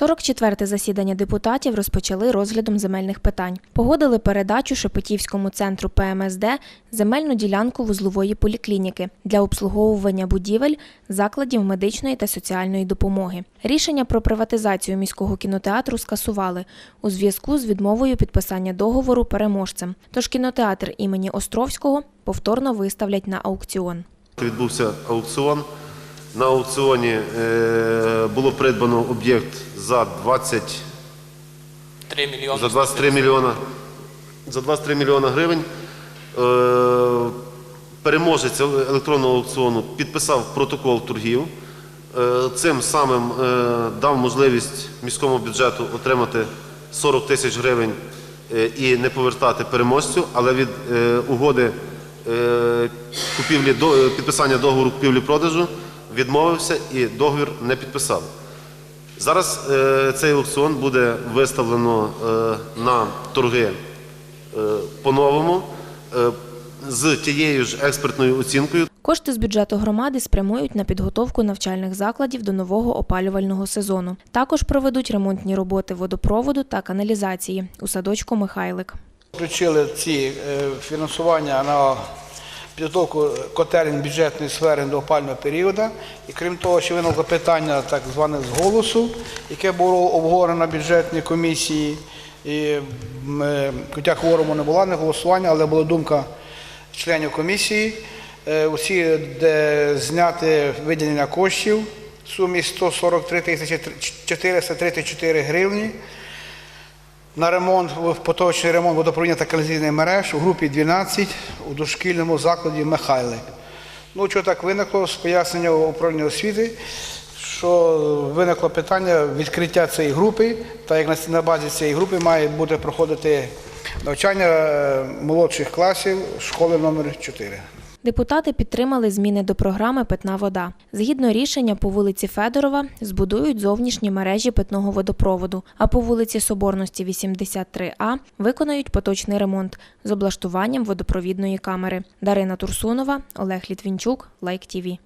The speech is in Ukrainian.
44-те засідання депутатів розпочали розглядом земельних питань. Погодили передачу Шепетівському центру ПМСД земельну ділянку вузлової поліклініки для обслуговування будівель закладів медичної та соціальної допомоги. Рішення про приватизацію міського кінотеатру скасували у зв'язку з відмовою підписання договору переможцем. Тож кінотеатр імені Островського повторно виставлять на аукціон. Відбувся аукціон. На аукціоні е, було придбано об'єкт за 20 3 мільйони. за 23 мільйона за 23 мільйона гривень. Е, Переможець електронного аукціону підписав протокол торгів. Е, Цим самим е, дав можливість міському бюджету отримати 40 тисяч гривень е, і не повертати переможцю, але від е, угоди е, купівлі до е, підписання договору купівлі-продажу відмовився і договір не підписав. Зараз е, цей аукціон буде виставлено е, на торги е, по-новому з тією ж експертною оцінкою. Кошти з бюджету громади спрямують на підготовку навчальних закладів до нового опалювального сезону. Також проведуть ремонтні роботи водопроводу та каналізації у садочку Михайлик. Включили ці фінансування на підготовку котелень бюджетної сфери до опального періоду. І крім того, ще виникло питання так зване з голосу, яке було обговорено на бюджетній комісії. І ми, хоча кворуму не було, не голосування, але була думка членів комісії. Е, Усі, де зняти виділення коштів в сумі 143 тисячі 434 гривні на ремонт, в поточний ремонт водопровідних та каналізаційних мереж у групі 12 у дошкільному закладі Михайлик. Ну, що так виникло з пояснення управління освіти, що виникло питання відкриття цієї групи, та як на- базі цієї групи має бути проходити навчання е, молодших класів школи номер 4. Депутати підтримали зміни до програми Питна вода. Згідно рішення, по вулиці Федорова збудують зовнішні мережі питного водопроводу, а по вулиці Соборності 83А виконають поточний ремонт з облаштуванням водопровідної камери. Дарина Турсунова, Олег Літвінчук, Лайк ТІВІ.